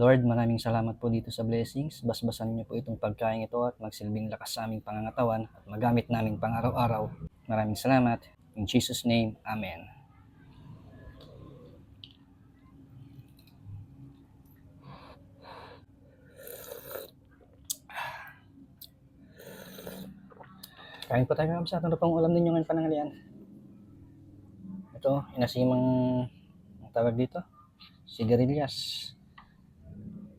Lord, maraming salamat po dito sa blessings. Basbasan niyo po itong pagkain ito at magsilbing lakas sa aming pangangatawan at magamit namin pang araw-araw. Maraming salamat. In Jesus' name, Amen. Kain po tayo sa ano pang ulam ninyo ngayon panangalian? Ito, inasimang ang tawag dito, sigarilyas,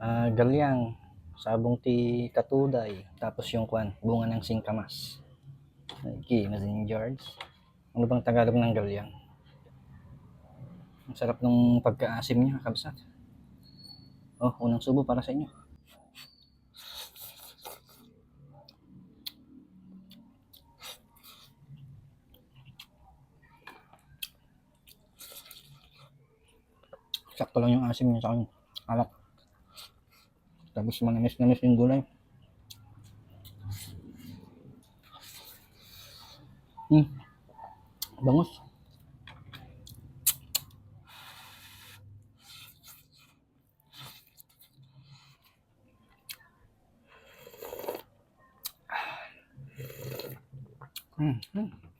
ah galyang, sabong ti katuday, tapos yung kwan, bunga ng singkamas. Okay, Mazin George. Ano bang Tagalog ng galyang? Ang sarap nung pagkaasim niya, kabsat. Oh, unang subo para sa inyo. Sakto lang yung asim niya sa akin. Alat. Tapos manamis-namis yung gulay. Hmm. Bangus. Hmm.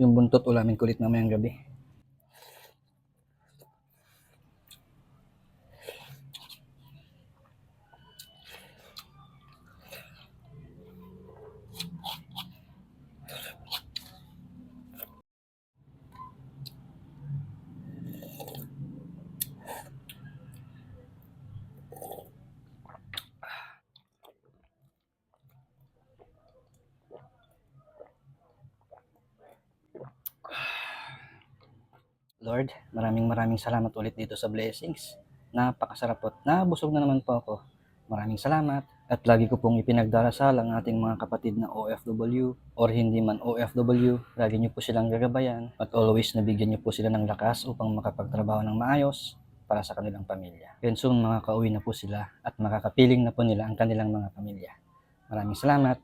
Yung buntot ulamin kulit mamayang gabi. Lord, maraming maraming salamat ulit dito sa blessings. Napakasarap po. at Nabusog na naman po ako. Maraming salamat. At lagi ko pong ipinagdarasal ang ating mga kapatid na OFW or hindi man OFW. Lagi niyo po silang gagabayan at always nabigyan niyo po sila ng lakas upang makapagtrabaho ng maayos para sa kanilang pamilya. Then soon makakauwi na po sila at makakapiling na po nila ang kanilang mga pamilya. Maraming salamat.